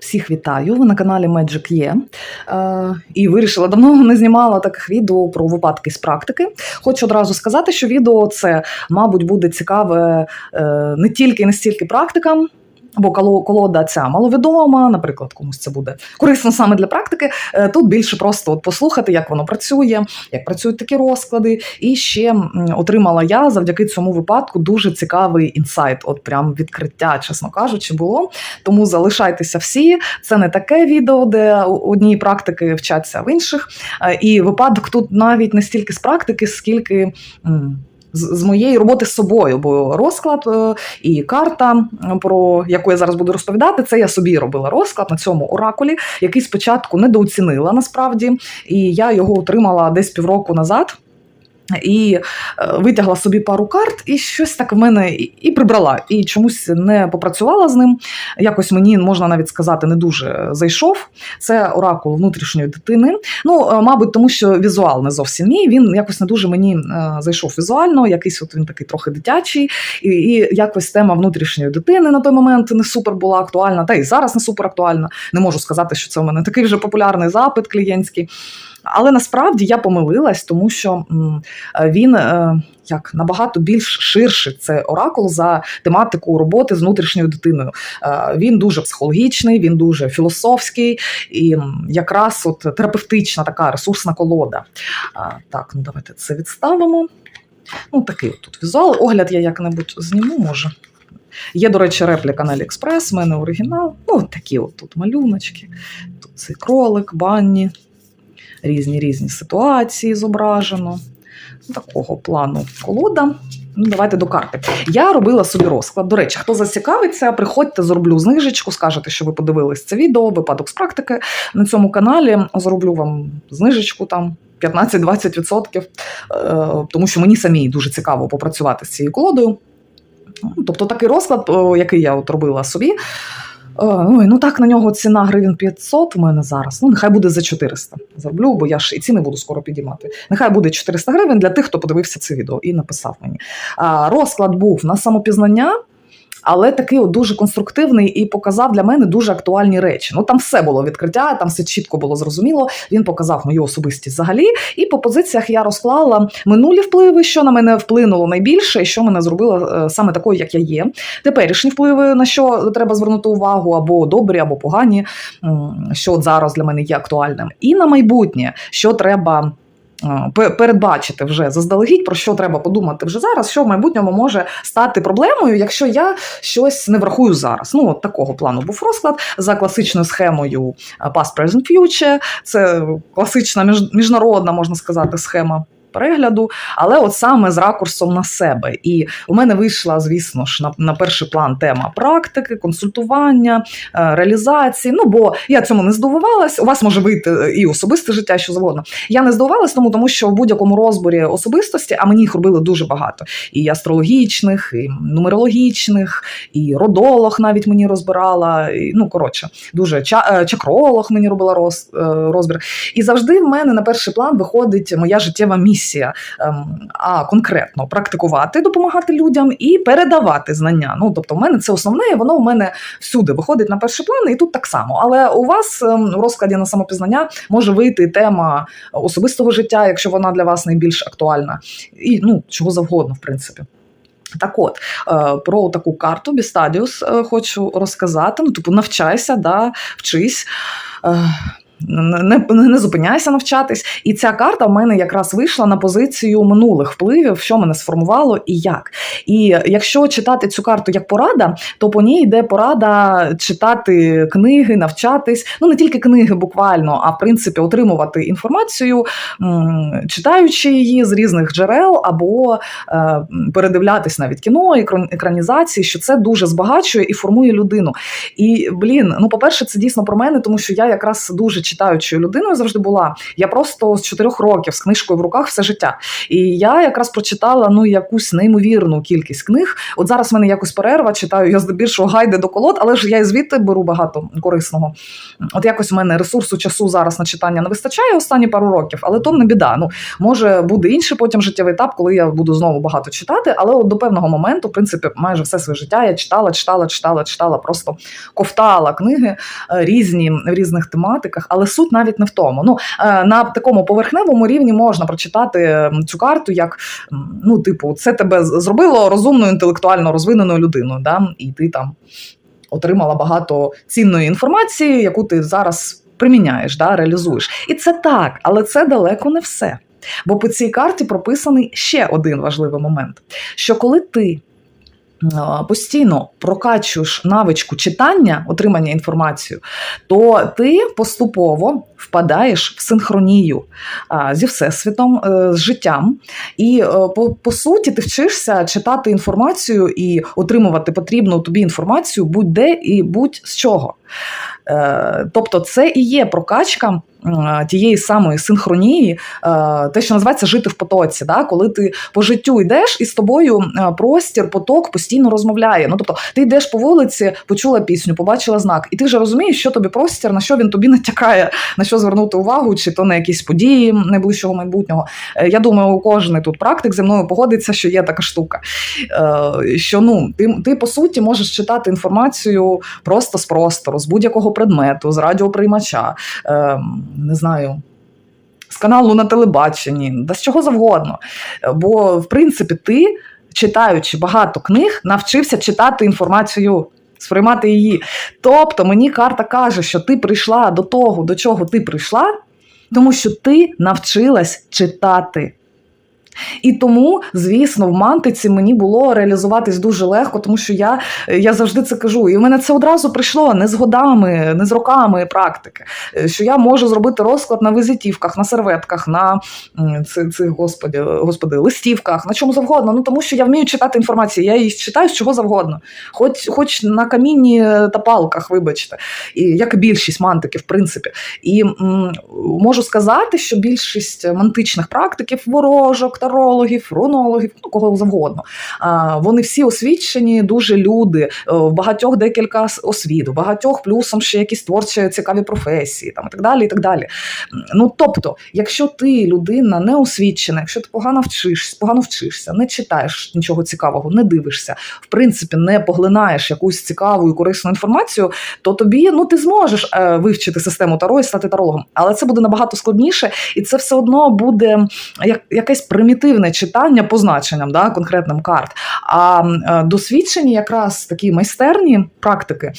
Всіх вітаю! На каналі Magic є. Е, і вирішила давно не знімала таких відео про випадки з практики. Хочу одразу сказати, що відео це, мабуть, буде цікаве е, не тільки і не стільки практикам. Бо колода ця маловідома, наприклад, комусь це буде корисно саме для практики. Е, Тут більше просто от послухати, як воно працює, як працюють такі розклади. І ще отримала я завдяки цьому випадку дуже цікавий інсайт. От прям відкриття, чесно кажучи, було. Тому залишайтеся всі. Це не таке відео, де одні практики вчаться в інших. Е, І випадок тут навіть не стільки з практики, скільки. З моєї роботи з собою, бо розклад е, і карта, про яку я зараз буду розповідати, це я собі робила розклад на цьому оракулі, який спочатку недооцінила насправді, і я його отримала десь півроку назад. І е, витягла собі пару карт, і щось так в мене і, прибрала, і чомусь не попрацювала з ним. Якось мені можна навіть сказати, не дуже зайшов. Це оракул внутрішньої дитини. Ну, е, мабуть, тому що візуал не зовсім мій. Він якось не дуже мені е, зайшов візуально. Якийсь от він такий трохи дитячий, і, і якось тема внутрішньої дитини на той момент не супер була актуальна, та й зараз не супер актуальна. Не можу сказати, що це в мене такий вже популярний запит клієнтський. Але насправді я помилилась, тому що він е, як набагато більш ширший це оракул за тематику роботи з внутрішньою дитиною. Е, Він дуже психологічний, він дуже філософський і якраз от терапевтична така ресурсна колода. Так, ну давайте це відставимо. Ну, такий от тут візуал. Огляд я як-небудь зніму, може. Є, до речі, репліка на Аліекспрес, в мене оригінал. Ну, такі от тут малюночки. Тут цей кролик, банні, різні різні ситуації зображено. Такого плану колода. Ну, давайте до карти. Я робила собі розклад. До речі, хто зацікавиться, приходьте, зроблю знижечку, скажете, що ви подивились це відео, випадок з практики на цьому каналі. Зроблю вам знижечку там. 15-20%, е, тому що мені самій дуже цікаво попрацювати з цією колодою. Ну, Тобто такий розклад, який я от робила собі. Е, Ой, ну так на нього ціна гривень 500 у мене зараз. Ну, нехай буде за 400. Зроблю, бо я ж і ціни буду скоро підіймати. Нехай буде 400 гривень для тих, хто подивився це відео і написав мені. А, розклад був на самопізнання. Але такий от дуже конструктивний і показав для мене дуже актуальні речі. Ну там все було відкриття, там все чітко було зрозуміло. Він показав мою особистість взагалі. І по позиціях я розклала минулі впливи, що на мене вплинуло найбільше, і що мене зробило е, саме такою, як я є. Теперішні впливи, на що треба звернути увагу, або добрі, або погані, що от зараз для мене є актуальним. І на майбутнє, що треба. Передбачити вже заздалегідь, про що треба подумати вже зараз, що в майбутньому може стати проблемою, якщо я щось не врахую зараз. Ну, от такого плану був розклад за класичною схемою Past, Present, Future. Це класична між- міжнародна, можна сказати, схема. Перегляду, але от саме з ракурсом на себе. І у мене вийшла, звісно ж, на, на перший план тема практики, консультування, е, реалізації. Ну бо я цьому не здивувалась. У вас може вийти е, і особисте життя, що завгодно. Я не здивувалась, тому тому що в будь-якому розборі особистості, а мені їх робили дуже багато. І астрологічних, і нумерологічних, і родолог навіть мені розбирала. І, ну коротше, дуже е, чакролог мені робила роз, розбір. І завжди в мене на перший план виходить моя життєва місія. Ем, А конкретно практикувати, допомагати людям і передавати знання. Ну тобто, в мене це основне, і воно в мене всюди виходить на перший план, і тут так само. Але у вас ем, в розкладі на самопізнання може вийти тема особистого життя, якщо вона для вас найбільш актуальна, і ну чого завгодно, в принципі. Так от, е, про таку карту Бістадіус е, хочу розказати. Ну, типу, навчайся, да, вчись. Не, не, зупиняйся навчатись. І ця карта в мене якраз вийшла на позицію минулих впливів, що мене сформувало і як. І якщо читати цю карту як порада, то по ній йде порада читати книги, навчатись. Ну не тільки книги буквально, а в принципі отримувати інформацію, читаючи її з різних джерел, або е, передивлятись навіть кіно, екранізації, що це дуже збагачує і формує людину. І блін, ну по-перше, це дійсно про мене, тому що я якраз дуже читаючою людиною завжди була. Я просто з чотирьох років з книжкою в руках все життя. І я якраз прочитала ну якусь неймовірну кількість книг. От зараз в мене якось перерва, читаю я здебільшого гайди до колод, але ж я і звідти беру багато корисного. От якось у мене ресурсу часу зараз на читання не вистачає останні пару років, але то не біда. Ну може буде інший потім життєвий етап, коли я буду знову багато читати. Але от до певного моменту, в принципі, майже все своє життя я читала, читала, читала, читала, просто ковтала книги е, різні в різних тематиках, але суть навіть не в тому. Ну е, на такому поверхневому рівні можна прочитати цю карту, як ну, типу, це тебе зробило розумною, інтелектуально розвиненою людиною. Да? І ти там отримала багато цінної інформації, яку ти зараз приміняєш, да, реалізуєш. І це так, але це далеко не все. Бо по цій карті прописаний ще один важливий момент: що коли ти постійно прокачуєш навичку читання, отримання інформації, то ти поступово впадаєш в синхронію зі всесвітом, е, з життям, і е, по, по суті ти вчишся читати інформацію і отримувати потрібну тобі інформацію будь-де і будь-з чого. Е, Тобто, це і є прокачка тієї самої синхронії, е, те, що називається жити в потоці, да? коли ти по життю йдеш і з тобою е, простір, поток постійно розмовляє. Ну тобто, ти йдеш по вулиці, почула пісню, побачила знак, і ти вже розумієш, що тобі простір, на що він тобі натякає, на що звернути увагу, чи то на якісь події найближчого майбутнього. Е, Я думаю, кожен тут практик зі мною погодиться, що є така штука. Е, Що ну, ти, ти по суті можеш читати інформацію просто з простору, з будь-якого предмету, з радіоприймача, е, не знаю. З каналу на телебаченні, да з чого завгодно. Бо, в принципі, ти, читаючи багато книг, навчився читати інформацію, сприймати її. Тобто, мені карта каже, що ти прийшла до того, до чого ти прийшла, тому що ти навчилась читати. І тому, звісно, в мантиці мені було реалізуватись дуже легко, тому що я, я завжди це кажу. І в мене це одразу прийшло не з годами, не з роками практики. Е, Що я можу зробити розклад на візитівках, на серветках, на цих, цих господи, господи, листівках, на чому завгодно. Ну тому що я вмію читати інформацію, я її читаю з чого завгодно, хоч, хоч на камінні та палках, вибачте, і як і більшість мантиків, в принципі. І м, можу сказати, що більшість мантичних практиків, ворожок, тарологів, рунологів, ну кого завгодно, а, вони всі освічені, дуже люди, е, в багатьох декілька освіт, в багатьох плюсом ще якісь творчі цікаві професії, там і так далі. і так далі. Ну тобто, якщо ти людина не освічена, якщо ти погано вчишся, погано вчишся, не читаєш нічого цікавого, не дивишся, в принципі, не поглинаєш якусь цікаву і корисну інформацію, то тобі ну ти зможеш е, вивчити систему таро і стати тарологом. Але це буде набагато складніше, і це все одно буде як, якесь примітивне читання по значенням, да, конкретним карт. А е, досвідчені, якраз такі майстерні практики,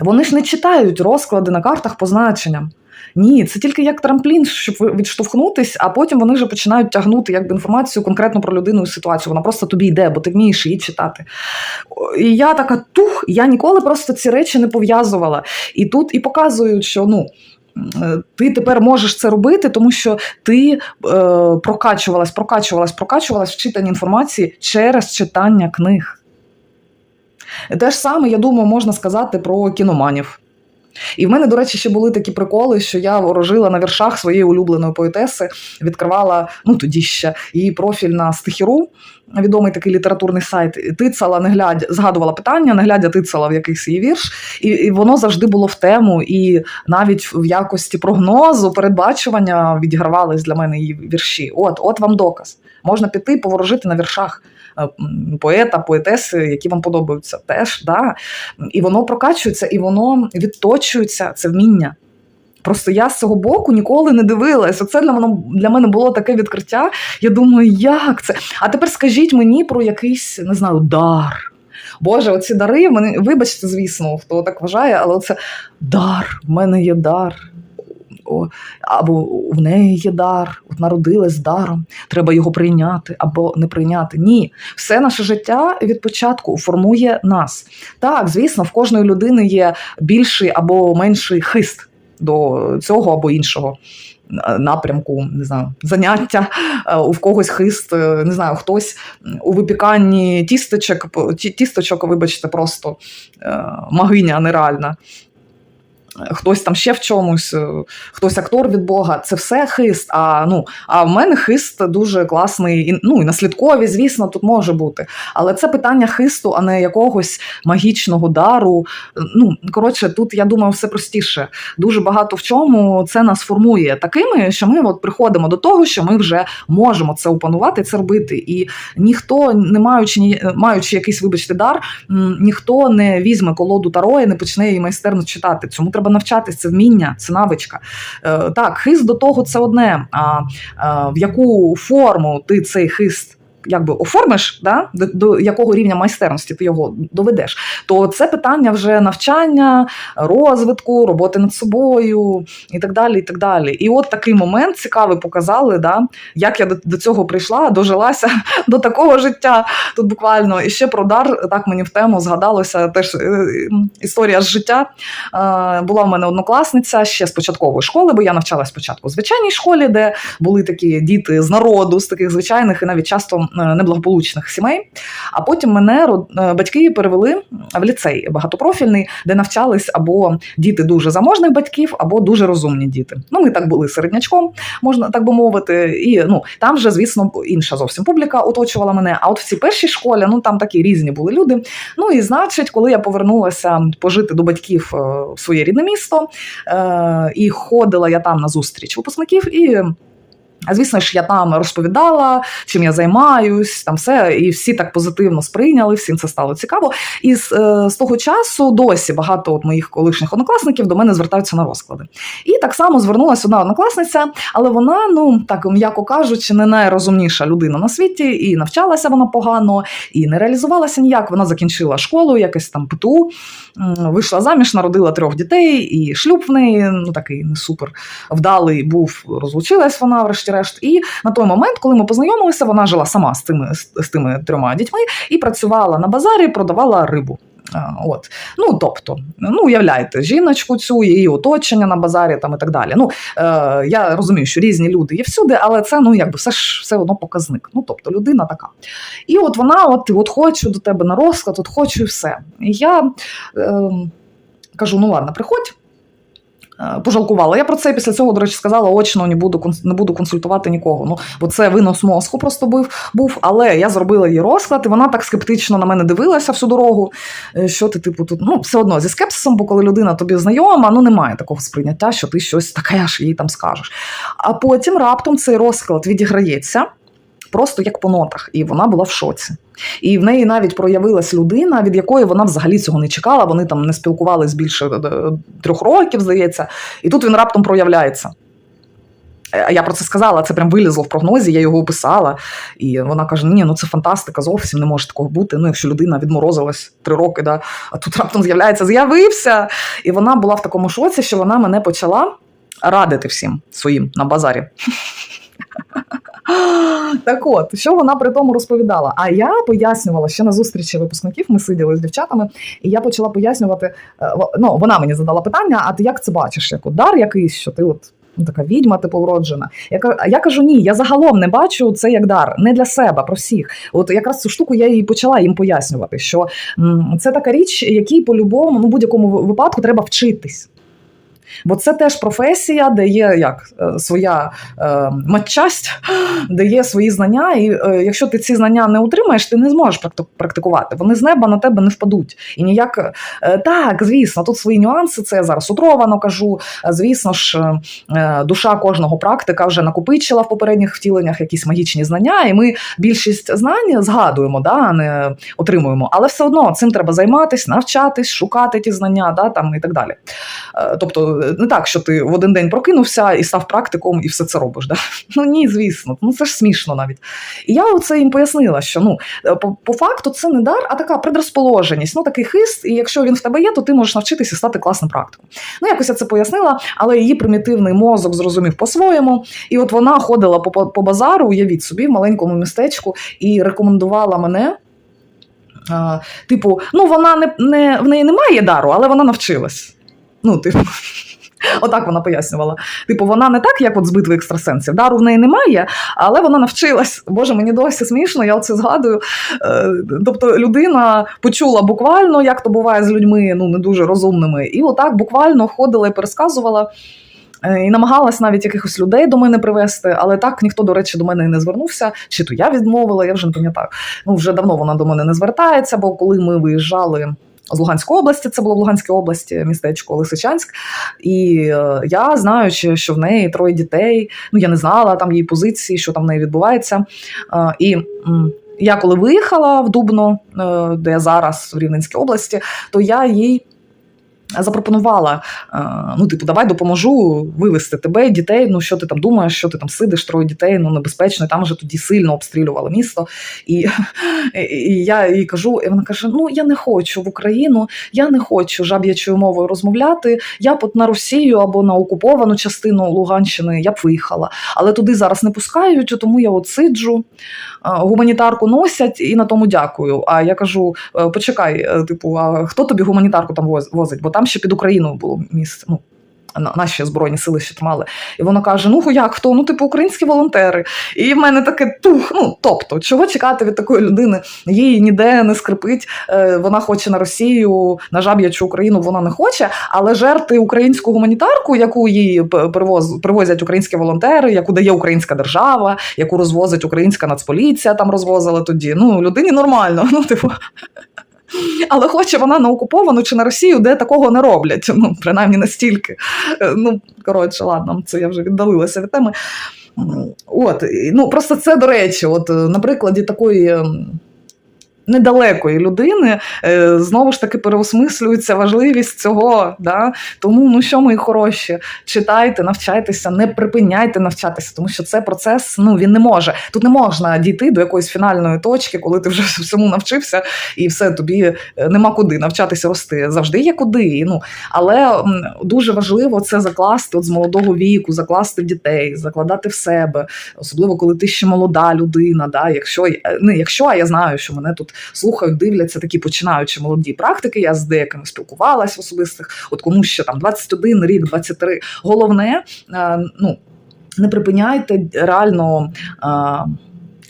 вони ж не читають розклади на картах по значенням. Ні, це тільки як трамплін, щоб відштовхнутись, а потім вони вже починають тягнути якби інформацію конкретно про людину і ситуацію. Вона просто тобі йде, бо ти вмієш її читати. І я така тух, я ніколи просто ці речі не пов'язувала. І тут і показують, що ну. Е, Ти тепер можеш це робити, тому що ти е, прокачувалась, прокачувалась, прокачувалась в читанні інформації через читання книг. Те ж саме, я думаю, можна сказати про кіноманів. І в мене, до речі, ще були такі приколи, що я ворожила на віршах своєї улюбленої поетеси, відкривала ну тоді ще її профіль на стихіру, відомий такий літературний сайт. Тицала, не глядя, згадувала питання, не глядя тицала в якийсь її вірш, і, і воно завжди було в тему. І навіть в якості прогнозу, передбачування відігравались для мене її вірші. От, от вам доказ. Можна піти поворожити на віршах поета, поетеси, які вам подобаються, теж да. І воно прокачується, і воно відточується, це вміння. Просто я з цього боку ніколи не дивилась. Оце для мене, для мене було таке відкриття. Я думаю, як це? А тепер скажіть мені про якийсь, не знаю, дар. Боже, оці дари, мене, вибачте, звісно, хто так вважає, але це дар, в мене є дар. Або в неї є дар, от народилась даром, треба його прийняти або не прийняти. Ні, все наше життя від початку формує нас. Так, звісно, в кожної людини є більший або менший хист до цього або іншого е, напрямку, не знаю, заняття. Е, У когось хист, е, не знаю, хтось у випіканні тісточок, тісточок, вибачте, просто магиня нереальна. Хтось там ще в чомусь, е, хтось актор від Бога. Це все хист. А ну а в мене хист дуже класний. І, ну і наслідкові, звісно, тут може бути. Але це питання хисту, а не якогось магічного дару. Ну коротше, тут я думаю, все простіше. Дуже багато в чому це нас формує такими, що ми от приходимо до того, що ми вже можемо це опанувати, це робити. І ніхто, не маючи ні- маючи якийсь, вибачте, дар, ніхто не візьме колоду Таро і не почне її майстерно читати. Цьому треба навчатись, це вміння, це навичка. Е, так, хист до того це одне. А е, в яку форму ти цей хист якби оформиш, да? до, до якого рівня майстерності ти його доведеш, то це питання вже навчання, розвитку, роботи над собою і так далі. І так далі. І от такий момент цікавий показали, да? як я до, до цього прийшла, дожилася до такого життя тут буквально. І ще про дар, так мені в тему згадалося теж е, історія з життя. Е, Була в мене однокласниця ще з початкової школи, бо я навчалась спочатку в звичайній школі, де були такі діти з народу, з таких звичайних і навіть часто е, неблагополучних сімей. А потім мене е, батьки перевели в ліцей багатопрофільний, де навчались або діти дуже заможних батьків, або дуже розумні діти. Ну, ми так були середнячком, можна так би мовити. І ну там вже, звісно, інша зовсім публіка оточувала мене. А от в цій першій школі, ну там такі різні були люди. Ну і значить, коли я повернулася пожити до батьків е, в своє рідне місто, е, і ходила я там на зустріч випускників і. А звісно ж, я там розповідала, чим я займаюсь, там все, і всі так позитивно сприйняли, всім це стало цікаво. І з, е, з того часу досі багато от моїх колишніх однокласників до мене звертаються на розклади. І так само звернулася одна однокласниця, але вона, ну так м'яко кажучи, не найрозумніша людина на світі, і навчалася вона погано, і не реалізувалася ніяк. Вона закінчила школу, якесь там ПТУ, вийшла заміж, народила трьох дітей, і шлюб в неї ну такий не супер вдалий був, розлучилась вона, врешті-решт. І на той момент, коли ми познайомилися, вона жила сама з тими, з, тими трьома дітьми і працювала на базарі, продавала рибу. От. Ну, тобто, ну, уявляєте, жіночку цю, її оточення на базарі там і так далі. Ну, е, я розумію, що різні люди є всюди, але це ну, якби все ж все одно показник. Ну, тобто, людина така. І от вона, от, от хочу до тебе на розклад, от хочу і все. І я е, кажу: ну ладно, приходь. Е, Пожалкувала. Я про це після цього, до речі, сказала очно, не буду не буду консультувати нікого. Ну, бо це винос мозку просто був, був. Але я зробила її розклад, і вона так скептично на мене дивилася всю дорогу. е, Що ти, типу, тут ну, все одно зі скепсисом, бо коли людина тобі знайома, ну немає такого сприйняття, що ти щось таке ж їй там скажеш. А потім раптом цей розклад відіграється просто як по нотах, і вона була в шоці. І в неї навіть проявилась людина, від якої вона взагалі цього не чекала. Вони там не спілкувались більше е, трьох років, здається, і тут він раптом проявляється. Е, я про це сказала, це прям вилізло в прогнозі, я його описала. І вона каже: ні, ну це фантастика, зовсім не може такого бути. Ну, якщо людина відморозилась три роки, да, а тут раптом з'являється, з'явився. І вона була в такому шоці, що вона мене почала радити всім своїм на базарі. Так от, що вона при тому розповідала? А я пояснювала ще на зустрічі випускників, ми сиділи з дівчатами, і я почала пояснювати. е, Ну, вона мені задала питання: а ти як це бачиш? Як от дар якийсь, що ти от. ну, Така відьма, типу, вроджена. Я, я кажу, ні, я загалом не бачу це як дар, не для себе, про всіх. От якраз цю штуку я їй почала їм пояснювати, що це така річ, якій по-любому, ну, будь-якому випадку треба вчитись. Бо це теж професія, де є як е, своя е, матчасть, де є свої знання, і е, якщо ти ці знання не утримаєш, ти не зможеш практикувати. Вони з неба на тебе не впадуть. І ніяк е, так, звісно, тут свої нюанси. Це я зараз утровано кажу. Е, Звісно ж, е, душа кожного практика вже накопичила в попередніх втіленнях якісь магічні знання, і ми більшість знань згадуємо, да, а не отримуємо. Але все одно цим треба займатися, навчатись, шукати ті знання, да, там і так далі. Е, Тобто не так, що ти в один день прокинувся і став практиком і все це робиш. Да? Ну ні, звісно, ну це ж смішно навіть. І я оце їм пояснила, що ну е, по, по факту це не дар, а така предрозположеність, ну такий хист, і якщо він в тебе є, то ти можеш навчитися стати класним практиком. Ну, якось я це пояснила, але її примітивний мозок зрозумів по-своєму. І от вона ходила по, по, базару, уявіть собі, в маленькому містечку, і рекомендувала мене. Типу, ну вона не, не в неї немає дару, але вона навчилась. Ну, типу. Отак вона пояснювала. Типу, вона не так, як от з битви екстрасенсів. Дару в неї немає, але вона навчилась. Боже, мені досі смішно, я оце згадую. Е, Тобто людина почула буквально, як то буває з людьми ну, не дуже розумними, і отак буквально ходила і пересказувала. Е, І намагалась навіть якихось людей до мене привезти, але так ніхто, до речі, до мене і не звернувся. Чи то я відмовила, я вже не пам'ятаю. Ну, вже давно вона до мене не звертається, бо коли ми виїжджали з Луганської області, це було в Луганській області, містечко Лисичанськ. І е, я знаючи, що в неї троє дітей, ну я не знала там її позиції, що там в неї відбувається. Е, і я коли виїхала в Дубно, е, де я зараз в Рівненській області, то я їй. Запропонувала, е, ну, типу, давай допоможу вивезти тебе, дітей. Ну, що ти там думаєш, що ти там сидиш, троє дітей, ну небезпечно. Там вже тоді сильно обстрілювали місто. І, і, я їй кажу, і вона каже: Ну, я не хочу в Україну, я не хочу жаб'ячою мовою розмовляти. Я б от на Росію або на окуповану частину Луганщини я б виїхала. Але туди зараз не пускають, тому я от сиджу, е, гуманітарку носять і на тому дякую. А я кажу: е, почекай, типу, а хто тобі гуманітарку там возить? Бо там ще під Україною було місце. Ну, наші збройні сили ще тримали. І вона каже: Ну як хто? Ну, типу, українські волонтери. І в мене таке тух. Ну тобто, чого чекати від такої людини? Їй ніде не скрипить. Е, Вона хоче на Росію, на жаб'ячу Україну вона не хоче, але жерти українську гуманітарку, яку їй привоз, привозять українські волонтери, яку дає українська держава, яку розвозить українська нацполіція, там розвозила тоді. Ну, людині нормально. Ну, типу. Але хоче вона на окуповану чи на Росію, де такого не роблять. Ну, принаймні настільки. Е, Ну, коротше, ладно, це я вже віддалилася від теми. От, ну просто це до речі, от е, на прикладі такої. Недалекої людини е, знову ж таки переосмислюється важливість цього. Да? Тому, ну що мої хороші, читайте, навчайтеся, не припиняйте навчатися, тому що це процес. Ну він не може. Тут не можна дійти до якоїсь фінальної точки, коли ти вже всьому навчився, і все тобі е, нема куди навчатися рости. Завжди є куди. Ну але дуже важливо це закласти от з молодого віку, закласти дітей, закладати в себе, особливо коли ти ще молода людина. Да? Якщо я- не якщо, а я знаю, що мене тут слухають, дивляться такі починаючи молоді практики. Я з деякими спілкувалась в особистих, от кому ще там 21 рік, 23. Головне, е, ну не припиняйте реально.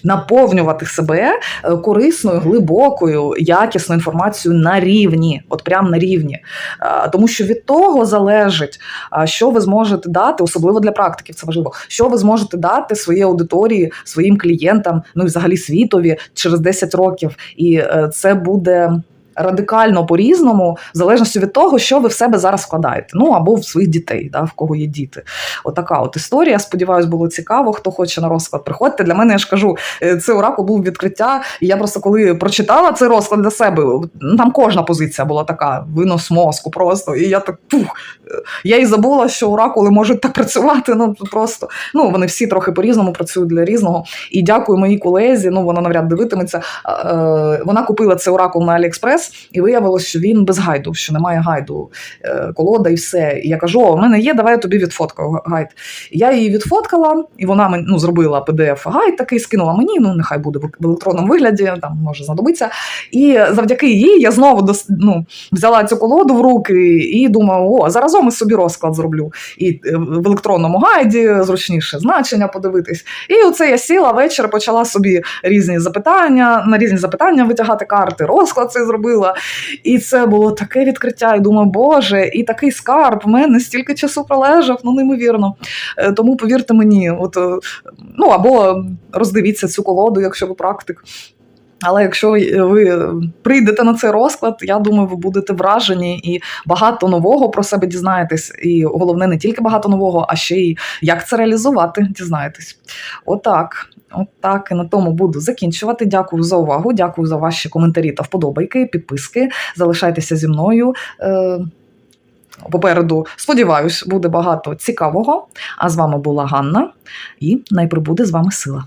Наповнювати себе е, корисною, глибокою, якісною інформацією на рівні, от прям на рівні. Е, Тому що від того залежить, що ви зможете дати, особливо для практиків, це важливо, що ви зможете дати своїй аудиторії, своїм клієнтам, ну і взагалі світові через 10 років. І е, це буде. Радикально по-різному, в залежності від того, що ви в себе зараз вкладаєте. Ну або в своїх дітей, да, в кого є діти. Отака от історія. Сподіваюсь, було цікаво. Хто хоче на розклад, приходьте. Для мене я ж кажу, е, це оракул був відкриття. І я просто коли прочитала цей розклад для себе, там кожна позиція була така: винос мозку просто. І я так пух. Я і забула, що оракули можуть так працювати. Ну просто ну вони всі трохи по-різному працюють для різного. І дякую моїй колезі. Ну вона навряд дивитиметься. Е, Вона купила цей оракул на Аліекспрес, і виявилось, що він без гайду, що немає гайду, е, колода і все. І я кажу: о, в мене є, давай я тобі відфоткаю гайд. Я її відфоткала, і вона мені ну, зробила pdf гайд такий, скинула мені. Ну нехай буде в електронному вигляді, там може знадобиться. І завдяки їй я знову дос, ну, взяла цю колоду в руки і думаю, о, заразом і собі розклад зроблю. І е, в електронному гайді зручніше значення подивитись. І оце я сіла вечір, почала собі різні запитання, на різні запитання витягати карти, розклад цей зробила. І це було таке відкриття. І думаю, боже, і такий скарб в мене стільки часу пролежав, ну неймовірно. Е, Тому повірте мені, от е, ну або роздивіться цю колоду, якщо ви практик. Але якщо ви прийдете на цей розклад, я думаю, ви будете вражені і багато нового про себе дізнаєтесь. І головне, не тільки багато нового, а ще й як це реалізувати, дізнаєтесь. Отак. Отак і на тому буду закінчувати. Дякую за увагу. Дякую за ваші коментарі та вподобайки, підписки. Залишайтеся зі мною. Е, Попереду, сподіваюсь, буде багато цікавого. А з вами була Ганна, і найприбуде з вами сила.